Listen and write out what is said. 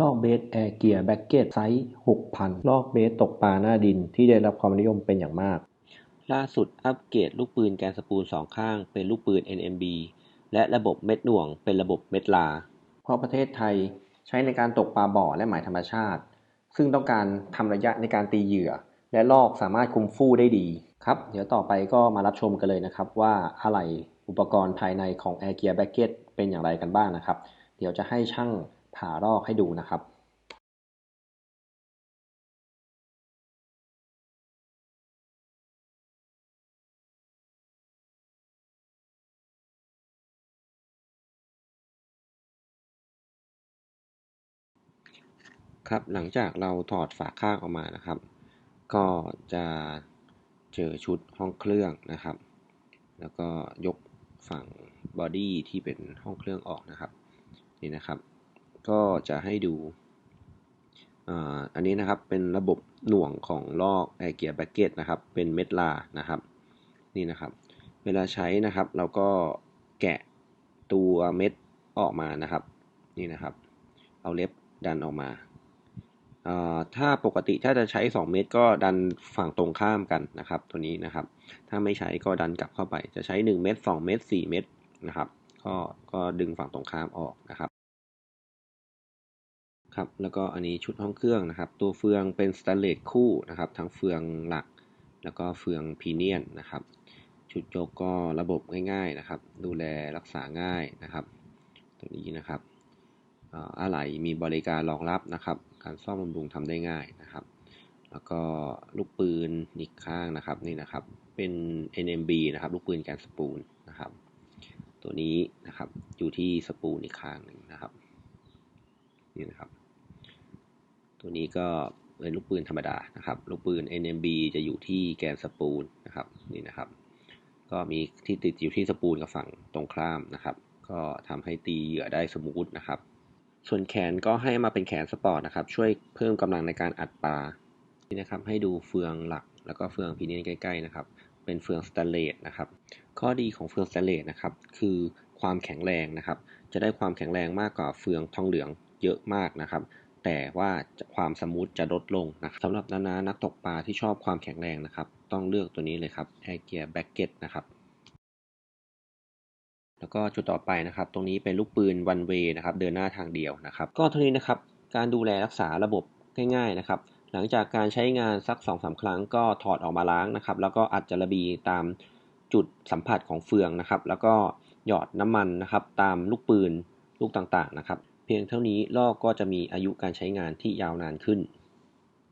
ลอกเบสแอร์เกียร์แบ็กเก็ตไซส์ 6,000 ลอกเบสตกปลาหน้าดินที่ได้รับความนิยมเป็นอย่างมาก ล่าสุดอัปเกรดลูกปืนแกนสปูลสองข้างเป็นลูกปืน NMB และระบบเม็ดหน่วงเป็นระบบเม็ดลา เพราะประเทศไทยใช้ในการตกปลาบ่อและหมายธรรมชาติ ซึ่งต้องการทำระยะในการตีเหยื่อ และลอกสามารถคุมฟู่ได้ดีครับ เดี๋ยวต่อไปก็มารับชมกันเลยนะครับ ว่าอะไรอุปกรณ์ภายในของ Air Gear b a c k e t เป็นอย่างไรกันบ้างนะครับ เดี๋ยวจะให้ช่าง ผ่าลอกให้ดูนะครับครับหลังจากเราถอดฝาข้างออกมานะครับ ก็จะเจอชุดห้องเครื่องนะครับ แล้วก็ยกฝั่งบอดี้ที่เป็นห้องเครื่องออกนะครับ นี่นะครับ ก็จะให้ดูอันนี้นะครับเป็นระบบหน่วงของลอกไอเกียร์แบ็กเก็ตนะครับ เป็นเม็ดลานะครับ นี่นะครับ เวลาใช้นะครับ เราก็แกะตัวเม็ดออกมานะครับ นี่นะครับ เอาเล็บดันออกมา ถ้าปกติถ้าจะใช้ 2 เม็ดก็ดันฝั่งตรงข้ามกันนะครับ ตัวนี้นะครับ ถ้าไม่ใช้ก็ดันกลับเข้าไป จะใช้ 1 เม็ด2 เม็ด4 เม็ดนะครับ ก็ก็ดึงฝั่งตรงข้ามออกนะครับ ครับแล้วก็อันนี้ชุดห้องเครื่องนะครับ ตัวเฟืองเป็นสแตนเลสคู่นะครับ ทั้งเฟืองหลัก แล้วก็เฟืองพีเนียนนะครับ ชุดโยกก็ระบบง่ายๆนะครับ ดูแลรักษาง่ายนะครับ ตัวนี้นะครับอะไหล่มีบริการรองรับนะครับ การซ่อมบำรุงทำได้ง่ายนะครับ แล้วก็ลูกปืนอีกข้างนะครับนี่นะครับเป็น NMB นะครับ ลูกปืนแกนสปูลนะครับ ตัวนี้นะครับอยู่ที่สปูลอีกข้างหนึ่งนะครับนี่นะครับ ตัวนี้ก็เป็นลูกปืนธรรมดานะครับ ลูกปืน NMB จะอยู่ที่แกนสปูลนะครับนี่นะครับ ก็มีที่ติดอยู่ที่สปูลกับฝั่งตรงข้ามนะครับ ก็ทำให้ตีเหยื่อได้สมูทนะครับ ส่วนแขนก็ให้มาเป็นแขนสปอร์ตนะครับ ช่วยเพิ่มกำลังในการอัดปลานี่นะครับ ให้ดูเฟืองหลักแล้วก็เฟืองพีเนียนใกล้ๆนะครับ เป็นเฟืองสแตนเลสนะครับ ข้อดีของเฟืองสแตนเลสนะครับ คือความแข็งแรงนะครับ จะได้ความแข็งแรงมากกว่าเฟืองทองเหลืองเยอะมากนะครับ แต่ว่าความสมูทจะลดลงนะสำหรับนานานักตกปลาที่ชอบความแข็งแรงนะครับ ต้องเลือกตัวนี้เลยครับ Air Gear b a c k e t นะครับ แล้วก็จุดต่อไปนะครับ ตรงนี้เป็นลูกปืน one way นะครับ เดินหน้าทางเดียวนะครับ ก็เท่านี้นะครับ การดูแลรักษาระบบง่ายๆนะครับ หลังจากการใช้งานสัก2อสครั้งก็ถอดออกมาล้างนะครับ แล้วก็อัดจระบีตามจุดสัมผัสของเฟืองนะครับ แล้วก็หยอดน้ำมันนะครับ ตามลูกปืนลูกต่างๆนะครับ เพียงเท่านี้ลอกก็จะมีอายุการใช้งานที่ยาวนานขึ้น